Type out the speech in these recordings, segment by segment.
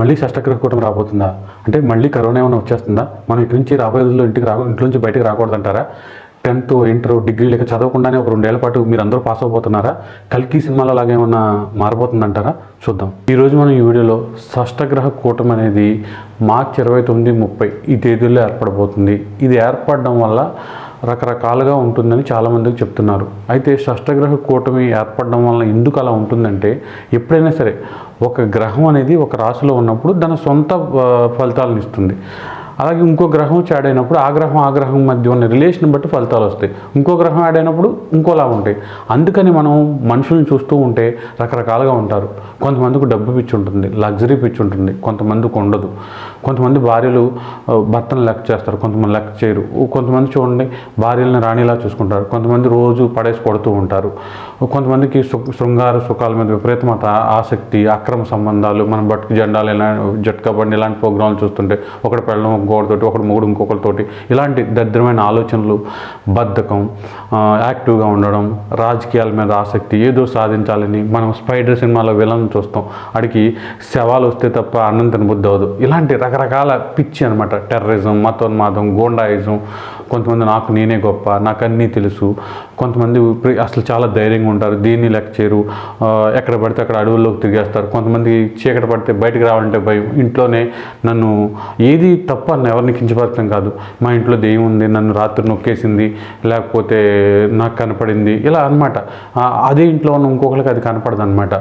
మళ్ళీ షష్టగ్రహ కూటమి రాబోతుందా? అంటే మళ్ళీ కరోనా ఏమైనా వచ్చేస్తుందా? మనం ఇటు నుంచి రాబోయే రోజుల్లో ఇంటికి రా ఇంట్లో నుంచి బయటకు రాకూడదంటారా టెన్త్ ఇంటర్ డిగ్రీ లేక చదవకుండానే ఒక రెండేళ్ళ పాటు మీరు అందరూ పాస్ అవబోతున్నారా కల్కి సినిమాలో లాగా ఏమన్నా మారబోతుందంటారా చూద్దాం. ఈరోజు మనం ఈ వీడియోలో షష్టగ్రహ కూటమి అనేది మార్చి ఇరవై తొమ్మిది ముప్పై ఈ తేదీల్లో ఏర్పడబోతుంది. ఇది ఏర్పడడం వల్ల రకరకాలుగా ఉంటుందని చాలామందికి చెప్తున్నారు. అయితే షష్టగ్రహ కూటమి ఏర్పడడం వలన ఎందుకు అలా ఉంటుందంటే ఎప్పుడైనా సరే ఒక గ్రహం అనేది ఒక రాశిలో ఉన్నప్పుడు దాని సొంత ఫలితాలను ఇస్తుంది. అలాగే ఇంకో గ్రహం యాడ్ అయినప్పుడు ఆ గ్రహం ఆ గ్రహం మధ్య ఉన్న రిలేషన్ బట్టి ఫలితాలు వస్తాయి. ఇంకో గ్రహం యాడ్ అయినప్పుడు ఇంకోలా ఉంటాయి. అందుకని మనం మనుషులను చూస్తూ ఉంటే రకరకాలుగా ఉంటారు. కొంతమందికి డబ్బు పిచ్చి ఉంటుంది లగ్జరీ పిచ్చి ఉంటుంది కొంతమందికి ఉండదు. కొంతమంది భార్యలు భర్తను లెక్క చేస్తారు కొంతమంది లెక్క చేయరు. కొంతమంది చూడండి భార్యలను రాణిలా చూసుకుంటారు. కొంతమంది రోజు పడేసి కొడుతూ ఉంటారు. కొంతమందికి శృంగార సుఖాల మీద విపరీతమైన ఆసక్తి అక్రమ సంబంధాలు మన బట్టు జెండాలు ఇలా జట్కా బండి ఇలాంటి ప్రోగ్రాంలు చూస్తుంటే ఒకటి పెళ్ళం ఇంకొకటితోటి ఒకటి మూడు ఇంకొకరితోటి ఇలాంటి దరిద్రమైన ఆలోచనలు బద్ధకం యాక్టివ్గా ఉండడం రాజకీయాల మీద ఆసక్తి ఏదో సాధించాలని మనం స్పైడర్ సినిమాలో విలన్ చూస్తాం. అడిగి శవాలు వస్తే తప్ప అన్నం తినబుద్ధి అవ్వదు. ఇలాంటి రకరకాల పిచ్చి అనమాట టెర్రరిజం మతోన్మాదం గోండాయిజం. కొంతమంది నాకు నేనే గొప్ప నాకు అన్నీ తెలుసు. కొంతమంది అసలు చాలా ధైర్యంగా ఉంటారు దీన్ని లెక్క చేయరు ఎక్కడ పడితే అక్కడ అడవుల్లోకి తిరిగేస్తారు. కొంతమంది చీకటి పడితే బయటకు రావాలంటే భయం. ఇంట్లోనే నన్ను ఏది తప్ప అని ఎవరిని కించపరచడం కాదు. మా ఇంట్లో దెయ్యం ఉంది నన్ను రాత్రి నొక్కేసింది లేకపోతే నాకు కనపడింది ఇలా అనమాట అదే ఇంట్లో ఉన్న ఇంకొకరికి అది కనపడదు అనమాట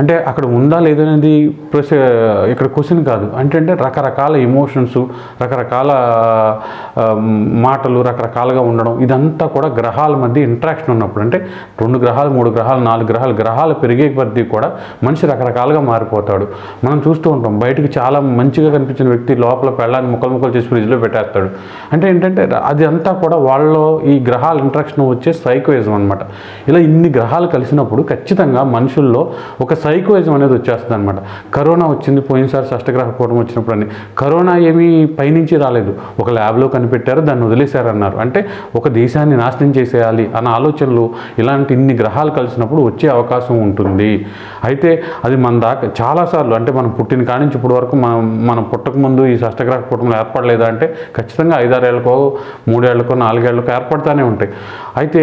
అంటే అక్కడ ఉందా లేదనేది ప్రశ్న ఇక్కడ క్వశ్చన్ కాదు. అంటే అంటే రకరకాల ఎమోషన్స్ రకరకాల మాటలు రకరకాలుగా ఉండడం ఇదంతా కూడా గ్రహాల మధ్య ఇంట్రాక్షన్ ఉన్నప్పుడు అంటే రెండు గ్రహాలు మూడు గ్రహాలు నాలుగు గ్రహాలు గ్రహాలు పెరిగే కొద్దీ కూడా మనిషి రకరకాలుగా మారిపోతాడు. మనం చూస్తూ ఉంటాం బయటకు చాలా మంచిగా కనిపించిన వ్యక్తి లోపల పెళ్ళాన్ని ముక్కలు ముక్కలు చేసి ఫ్రిడ్జ్లో పెట్టేస్తాడు. అంటే ఏంటంటే అది అంతా కూడా వాళ్ళలో ఈ గ్రహాల ఇంట్రాక్షన్ వచ్చే సైకోయిజం అనమాట ఇలా ఇన్ని గ్రహాలు కలిసినప్పుడు ఖచ్చితంగా మనుషుల్లో ఒక సైకోయిజం అనేది వచ్చేస్తుంది అనమాట కరోనా వచ్చింది పోయినసారి షష్టగ్రహ కూటమి వచ్చినప్పుడు అని. కరోనా ఏమీ పైనుంచి రాలేదు. ఒక ల్యాబ్లో కనిపెట్టారు దాన్ని వదిలేశారన్నారు. అంటే ఒక దేశాన్ని నాశనం చేసేయాలి అన్న ఆలోచనలు ఇలాంటి ఇన్ని గ్రహాలు కలిసినప్పుడు వచ్చే అవకాశం ఉంటుంది. అయితే అది మన దాకా చాలాసార్లు అంటే మనం పుట్టిన కాడి నుంచి ఇప్పటి వరకు మనం మనం పుట్టక ముందు ఈ షష్టగ్రహ కుటుంబం ఏర్పడలేదా అంటే ఖచ్చితంగా ఐదారేళ్ళకో మూడేళ్ళకో నాలుగేళ్ళకో ఏర్పడతానే ఉంటాయి. అయితే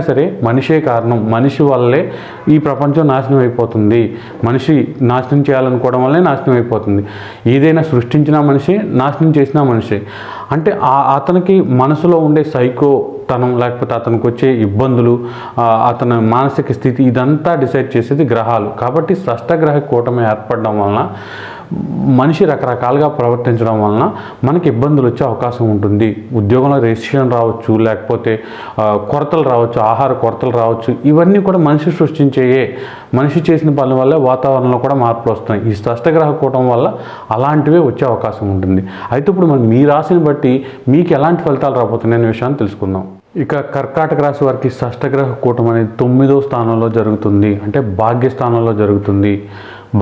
సరే మనిషే కారణం. మనిషి వల్లే ఈ ప్రపంచం నాశనం అయిపోతుంది. మనిషి నాశనం చేయాలనుకోవడం వల్లే నాశనం అయిపోతుంది. ఏదైనా సృష్టించిన మనిషి నాశనం చేసిన మనిషి. అంటే అతనికి మనసులో ఉండే సైకో తనం లేకపోతే అతనికి వచ్చే ఇబ్బందులు అతని మానసిక స్థితి ఇదంతా డిసైడ్ చేసేది గ్రహాలు. కాబట్టి షష్టగ్రహ కూటమి ఏర్పడడం వలన మనిషి రకరకాలుగా ప్రవర్తించడం వలన మనకి ఇబ్బందులు వచ్చే అవకాశం ఉంటుంది. ఉద్యోగంలో రెసిషన్ రావచ్చు లేకపోతే కొరతలు రావచ్చు ఆహార కొరతలు రావచ్చు ఇవన్నీ కూడా మనిషి సృష్టించేయే మనిషి చేసిన పనుల వల్ల వాతావరణంలో కూడా మార్పులు వస్తున్నాయి. ఈ స్పష్టగ్రహ కూటం వల్ల అలాంటివే వచ్చే అవకాశం ఉంటుంది. అయితే ఇప్పుడు మనం మీ రాశిని బట్టి మీకు ఎలాంటి ఫలితాలు రాబోతున్నాయి అనే విషయాన్ని తెలుసుకుందాం. ఇక కర్కాటక రాశి వారికి షష్టగ్రహ కూటం అనేది తొమ్మిదో స్థానంలో జరుగుతుంది. అంటే భాగ్యస్థానంలో జరుగుతుంది.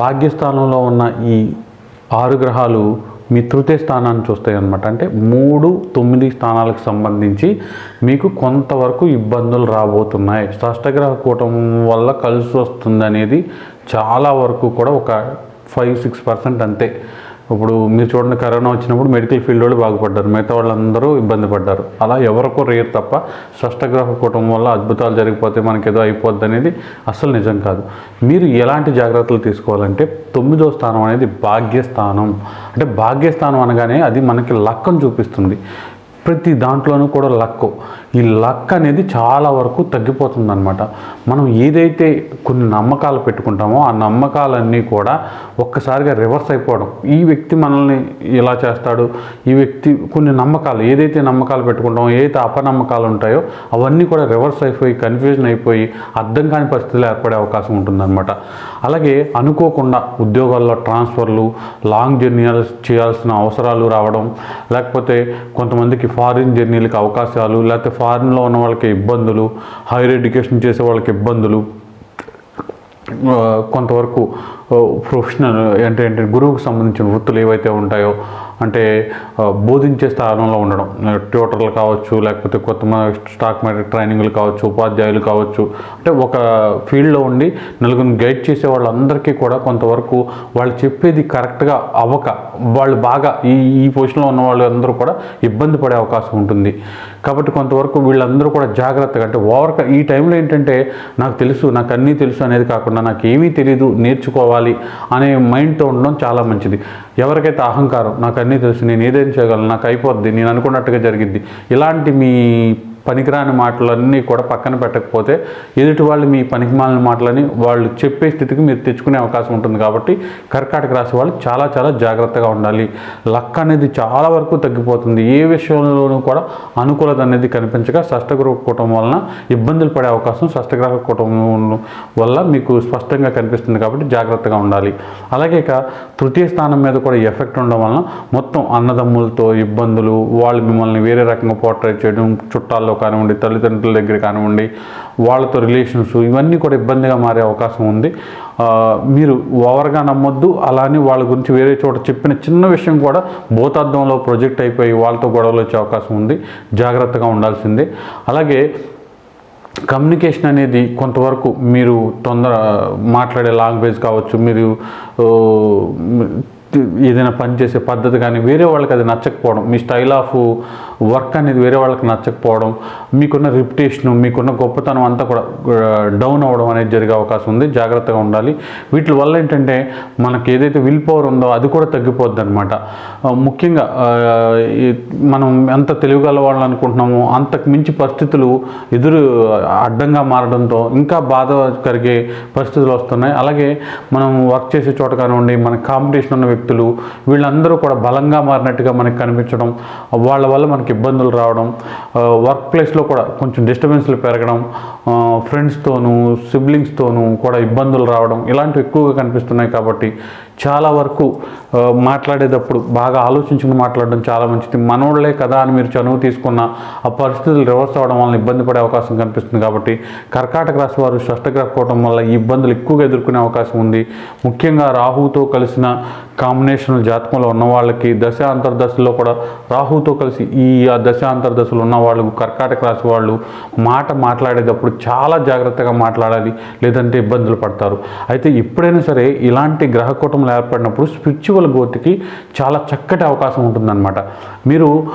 భాగ్యస్థానంలో ఉన్న ఈ ఆరు గ్రహాలు మీ తృతీయ స్థానాన్ని చూస్తాయి అనమాట అంటే మూడు తొమ్మిది స్థానాలకు సంబంధించి మీకు కొంతవరకు ఇబ్బందులు రాబోతున్నాయి. షష్టగ్రహ కూటం వల్ల కలిసి వస్తుంది అనేది చాలా వరకు కూడా ఒక ఫైవ్ సిక్స్ పర్సెంట్ అంతే. ఇప్పుడు మీరు చూడండి కరోనా వచ్చినప్పుడు మెడికల్ ఫీల్డ్ వాళ్ళు బాగుపడ్డారు. మిగతా వాళ్ళందరూ ఇబ్బంది పడ్డారు. అలా ఎవరికో రేర్ తప్ప షష్టగ్రహ కుటుంబం వల్ల అద్భుతాలు జరిగిపోతే మనకి ఏదో అయిపోద్ది అనేది అసలు నిజం కాదు. మీరు ఎలాంటి జాగ్రత్తలు తీసుకోవాలంటే తొమ్మిదో స్థానం అనేది భాగ్యస్థానం. అంటే భాగ్యస్థానం అనగానే అది మనకి లక్కను చూపిస్తుంది. ప్రతి దాంట్లోనూ కూడా లక్కు. ఈ లక్ అనేది చాలా వరకు తగ్గిపోతుందనమాట మనం ఏదైతే కొన్ని నమ్మకాలు పెట్టుకుంటామో ఆ నమ్మకాలన్నీ కూడా ఒక్కసారిగా రివర్స్ అయిపోవడం. ఈ వ్యక్తి మనల్ని ఇలా చేస్తాడు ఈ వ్యక్తి కొన్ని నమ్మకాలు ఏదైతే నమ్మకాలు పెట్టుకుంటామో ఏదైతే అపనమ్మకాలు ఉంటాయో అవన్నీ కూడా రివర్స్ అయిపోయి కన్ఫ్యూజన్ అయిపోయి అర్థం కాని పరిస్థితులు ఏర్పడే అవకాశం ఉంటుందన్నమాట. అలాగే అనుకోకుండా ఉద్యోగాల్లో ట్రాన్స్ఫర్లు లాంగ్ జర్నీ చేయాల్సిన అవసరాలు రావడం లేకపోతే కొంతమందికి ఫారిన్ జర్నీలకు అవకాశాలు లేకపోతే ఫారిన్లో ఉన్న వాళ్ళకి ఇబ్బందులు హైయర్ ఎడ్యుకేషన్ చేసే వాళ్ళకి ఇబ్బందులు కొంతవరకు ప్రొఫెషనల్ అంటే అంటే గురువుకు సంబంధించిన వృత్తులు ఏవైతే ఉంటాయో అంటే బోధించే స్థానంలో ఉండడం. ట్యూటర్లు కావచ్చు లేకపోతే కొత్త స్టాక్ మార్కెట్ ట్రైనింగ్లు కావచ్చు ఉపాధ్యాయులు కావచ్చు అంటే ఒక ఫీల్డ్లో ఉండి నలుగురిని గైడ్ చేసే వాళ్ళందరికీ కూడా కొంతవరకు వాళ్ళు చెప్పేది కరెక్ట్గా అవ్వక వాళ్ళు బాగా ఈ ఈ పొజిషన్లో ఉన్న వాళ్ళు అందరూ కూడా ఇబ్బంది పడే అవకాశం ఉంటుంది. కాబట్టి కొంతవరకు వీళ్ళందరూ కూడా జాగ్రత్తగా అంటే ఓవర్గా ఈ టైంలో ఏంటంటే నాకు తెలుసు నాకు అన్నీ తెలుసు అనేది కాకుండా నాకు ఏమీ తెలియదు నేర్చుకోవాలి అనే మైండ్తో ఉండడం చాలా మంచిది. ఎవరికైతే అహంకారం నాకు అన్నీ తెలుసు నేను ఏదైనా చేయగలను నాకు అయిపోద్ది నేను అనుకున్నట్టుగా జరిగింది ఇలాంటి మీ పనికిరాని మాటలన్నీ కూడా పక్కన పెట్టకపోతే ఎదుటి వాళ్ళు మీ పనికిమాలిన మాటలని వాళ్ళు చెప్పే స్థితికి మీరు తెచ్చుకునే అవకాశం ఉంటుంది కాబట్టి కర్కాటక రాశి వాళ్ళు చాలా చాలా జాగ్రత్తగా ఉండాలి. లక్ అనేది చాలా వరకు తగ్గిపోతుంది. ఏ విషయంలోనూ కూడా అనుకూలత అనేది కనిపించక షష్టగ్రహ కుటుంబం వలన ఇబ్బందులు పడే అవకాశం షష్టగ్రహ కుటుంబం వల్ల మీకు స్పష్టంగా కనిపిస్తుంది కాబట్టి జాగ్రత్తగా ఉండాలి. అలాగే ఇక తృతీయ స్థానం మీద కూడా ఎఫెక్ట్ ఉండడం వలన మొత్తం అన్నదమ్ములతో ఇబ్బందులు వాళ్ళు మిమ్మల్ని వేరే రకంగా పోర్ట్రేట్ చేయడం చుట్టాల్లో కానివ్వండి తల్లిదండ్రుల దగ్గర కానివ్వండి వాళ్ళతో రిలేషన్స్ ఇవన్నీ కూడా ఇబ్బందిగా మారే అవకాశం ఉంది. మీరు ఓవర్గా నమ్మొద్దు. అలానే వాళ్ళ గురించి వేరే చోట చెప్పిన చిన్న విషయం కూడా భూతార్థంలో ప్రొజెక్ట్ అయిపోయి వాళ్ళతో గొడవలు వచ్చే అవకాశం ఉంది. జాగ్రత్తగా ఉండాల్సిందే. అలాగే కమ్యూనికేషన్ అనేది కొంతవరకు మీరు తొందర మాట్లాడే లాంగ్వేజ్ కావచ్చు మీరు ఏదైనా పని చేసే పద్ధతి కానీ వేరే వాళ్ళకి అది నచ్చకపోవడం మీ స్టైల్ ఆఫ్ వర్క్ అనేది వేరే వాళ్ళకి నచ్చకపోవడం మీకున్న రిప్యుటేషన్ మీకున్న గొప్పతనం అంతా కూడా డౌన్ అవ్వడం అనేది జరిగే అవకాశం ఉంది. జాగ్రత్తగా ఉండాలి. వీటి వల్ల ఏంటంటే మనకి ఏదైతే విల్ పవర్ ఉందో అది కూడా తగ్గిపోద్ది అనమాట ముఖ్యంగా మనం ఎంత తెలివిగల వాళ్ళు అనుకుంటున్నామో అంతకు మించి పరిస్థితులు ఎదురు అడ్డంగా మారడంతో ఇంకా బాధ కలిగే పరిస్థితులు వస్తున్నాయి. అలాగే మనం వర్క్ చేసే చోట కానివ్వండి మన కాంపిటీషన్ ఉన్న వ్యక్తులు వీళ్ళందరూ కూడా బలంగా మారినట్టుగా మనకి కనిపించడం వాళ్ళ వల్ల మనకి ఇబ్బందులు రావడం వర్క్ ప్లేస్లో కూడా కొంచెం డిస్టర్బెన్స్లు పెరగడం ఫ్రెండ్స్తోనూ సిబ్లింగ్స్తోనూ కూడా ఇబ్బందులు రావడం ఇలాంటివి ఎక్కువగా కనిపిస్తున్నాయి కాబట్టి చాలా వరకు మాట్లాడేటప్పుడు బాగా ఆలోచించుకుని మాట్లాడడం చాలా మంచిది. మనోళ్ళే కదా అని మీరు చనువు తీసుకున్న ఆ పరిస్థితులు రివర్స్ అవ్వడం వల్ల ఇబ్బంది పడే అవకాశం కనిపిస్తుంది కాబట్టి కర్కాటక రాశి వారు షష్టగ్రహ వల్ల ఈ ఇబ్బందులు ఎక్కువగా ఎదుర్కొనే అవకాశం ఉంది. ముఖ్యంగా రాహుతో కలిసిన కాంబినేషన్ జాతకంలో ఉన్న వాళ్ళకి దశ అంతర్దశలో కూడా రాహుతో కలిసి ఈ దశ అంతర్దశలు ఉన్న వాళ్ళు కర్కాటక రాశి వాళ్ళు మాట మాట్లాడేటప్పుడు చాలా జాగ్రత్తగా మాట్లాడాలి లేదంటే ఇబ్బందులు పడతారు. అయితే ఎప్పుడైనా సరే ఇలాంటి గ్రహ ఏర్పడినప్పుడు స్పిరిచువల్ గ్రోత్కి చాలా చక్కటి అవకాశం ఉంటుందన్నమాట. మీరు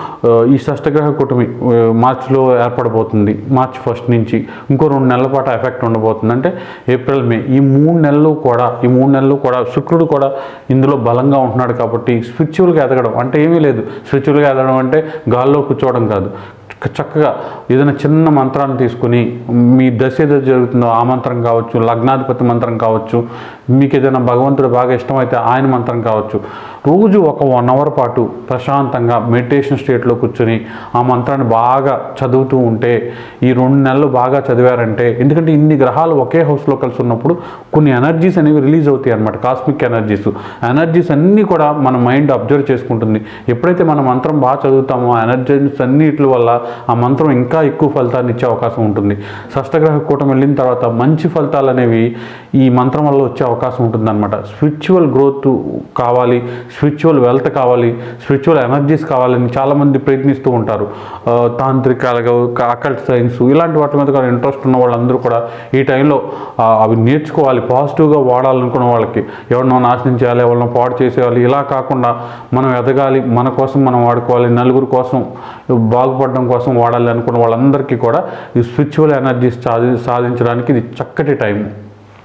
ఈ షష్టగ్రహ కూటమి మార్చిలో ఏర్పడబోతుంది. మార్చ్ ఫస్ట్ నుంచి ఇంకో రెండు నెలల పాటు ఎఫెక్ట్ ఉండబోతుంది. అంటే ఏప్రిల్ మే ఈ మూడు నెలలు కూడా ఈ మూడు నెలలు కూడా శుక్రుడు కూడా ఇందులో బలంగా ఉంటున్నాడు కాబట్టి స్పిరిచువల్గా ఎదగడం అంటే ఏమీ లేదు. స్పిరిచువల్గా ఎదగడం అంటే గాల్లో కూర్చోవడం కాదు. చక్క- చక్కగా ఏదైనా చిన్న మంత్రాన్ని తీసుకుని మీ దశ ఏదో జరుగుతుందో ఆ మంత్రం కావచ్చు లగ్నాధిపతి మంత్రం కావచ్చు మీకు ఏదైనా భగవంతుడు బాగా ఇష్టమైతే ఆయన మంత్రం కావచ్చు. రోజు ఒక వన్ అవర్ పాటు ప్రశాంతంగా మెడిటేషన్ స్టేట్లో కూర్చొని ఆ మంత్రాన్ని బాగా చదువుతూ ఉంటే ఈ రెండు నెలలు బాగా చదివారంటే ఎందుకంటే ఇన్ని గ్రహాలు ఒకే హౌస్లో కలిసి ఉన్నప్పుడు కొన్ని ఎనర్జీస్ అనేవి రిలీజ్ అవుతాయి అనమాట కాస్మిక్ ఎనర్జీస్. ఎనర్జీస్ అన్నీ కూడా మన మైండ్ అబ్జర్వ్ చేసుకుంటుంది. ఎప్పుడైతే మన మంత్రం బాగా చదువుతామో ఆ ఎనర్జీస్ అన్నిటి వల్ల ఆ మంత్రం ఇంకా ఎక్కువ ఫలితాన్ని ఇచ్చే అవకాశం ఉంటుంది. షష్టగ్రహ కూటం వెళ్ళిన తర్వాత మంచి ఫలితాలు అనేవి ఈ మంత్రం వల్ల వచ్చే అవకాశం ఉంటుందన్నమాట. స్పిరిచువల్ గ్రోత్ కావాలి స్పిరిచువల్ వెల్త్ కావాలి స్పిరిచువల్ ఎనర్జీస్ కావాలని చాలామంది ప్రయత్నిస్తూ ఉంటారు. తాంత్రిక అకల్ట్ సైన్స్ ఇలాంటి వాటి మీద కూడా ఇంట్రెస్ట్ ఉన్న వాళ్ళందరూ కూడా ఈ టైంలో అవి నేర్చుకోవాలి పాజిటివ్గా వాడాలనుకున్న వాళ్ళకి. ఎవరినో నాశనం చేయాలి ఎవరినో పాడు చేసేయాలి ఇలా కాకుండా మనం ఎదగాలి మన కోసం మనం వాడుకోవాలి నలుగురు కోసం బాగుపడడం కోసం వాడాలి అనుకున్న వాళ్ళందరికీ కూడా ఈ స్పిరిచువల్ ఎనర్జీస్ సాధించడానికి ఇది చక్కటి టైం